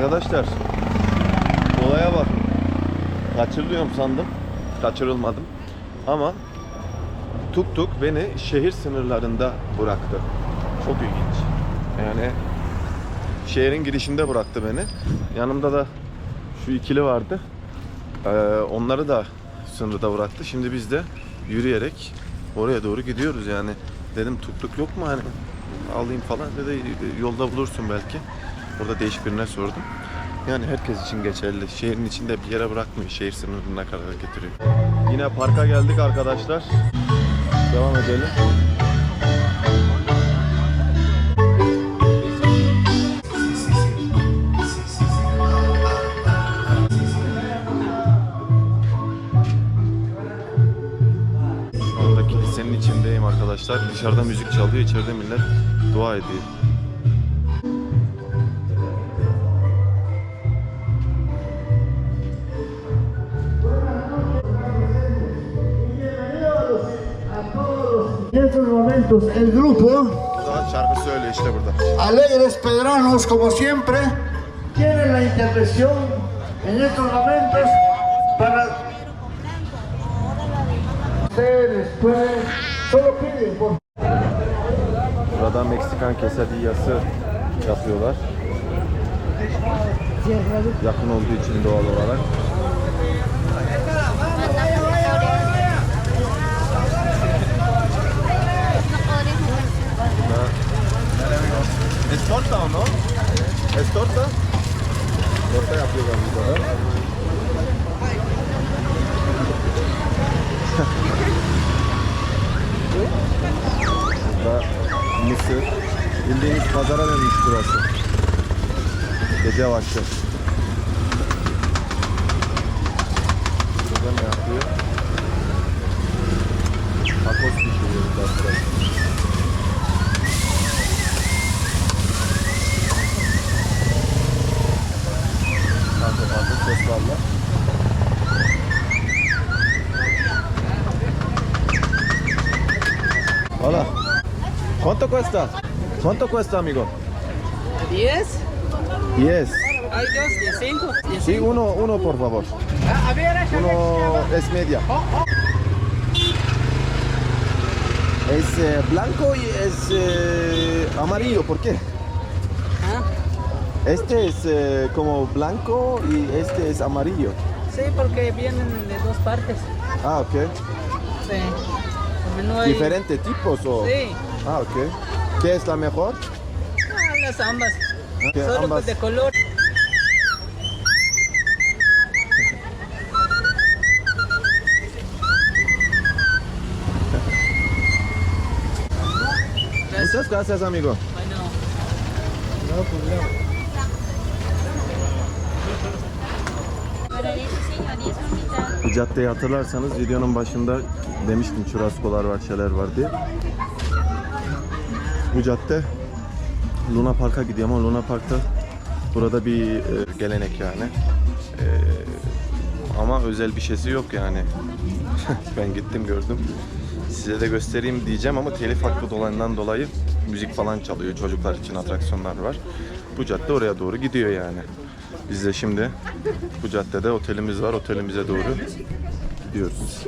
Arkadaşlar olaya bak. Kaçırılıyorum sandım. Kaçırılmadım. Ama tuk tuk beni şehir sınırlarında bıraktı. Çok ilginç. Yani şehrin girişinde bıraktı beni. Yanımda da şu ikili vardı. Ee, onları da sınırda bıraktı. Şimdi biz de yürüyerek oraya doğru gidiyoruz yani. Dedim tuk tuk yok mu hani alayım falan dedi yolda bulursun belki. Orada değişik birine sordum. Yani herkes için geçerli. Şehrin içinde bir yere bırakmıyor. Şehir sınırına kadar getiriyor. Yine parka geldik arkadaşlar. Devam edelim. Şu anda kilisenin içindeyim arkadaşlar. Dışarıda müzik çalıyor, içeride millet dua ediyor. En estos momentos el grupo şarkı söylüyor işte burada. Alegres Pedranos, como siempre, tienen la intervención en estos momentos para ustedes pueden, solo piden por Burada Meksikan quesadillası yapıyorlar. Yakın olduğu için doğal olarak. Es torta o no? Es torta? Torta yapıyorlar burada da. Burada mısır. Bildiğiniz pazara dönmüş burası. Gece vakti. ¿Cuánto cuesta? ¿Cuánto cuesta, amigo? 10, 10. hay dos de 5. Sí, uno, uno por favor. A ver, Uno es media. Es eh, blanco y es eh, amarillo. ¿Por qué? Este es eh, como blanco y este es amarillo. Sí, porque vienen de dos partes. Ah, ok. Sí. Hay- ¿Diferentes tipos o? Sí, Ah, ok. ¿Qué es la mejor? ah, las ambas. Que Solo ambas- pues de color. Gracias. Muchas gracias, amigo. Bueno, Bu caddeyi hatırlarsanız videonun başında demiştim churrascolar var, şeyler var diye. Bu cadde Luna Park'a gidiyor ama Luna Park'ta burada bir e, gelenek yani. E, ama özel bir şeysi yok yani. ben gittim gördüm. Size de göstereyim diyeceğim ama telif hakkı dolayından dolayı müzik falan çalıyor. Çocuklar için atraksiyonlar var. Bu cadde oraya doğru gidiyor yani. Biz de şimdi bu caddede otelimiz var. Otelimize doğru gidiyoruz.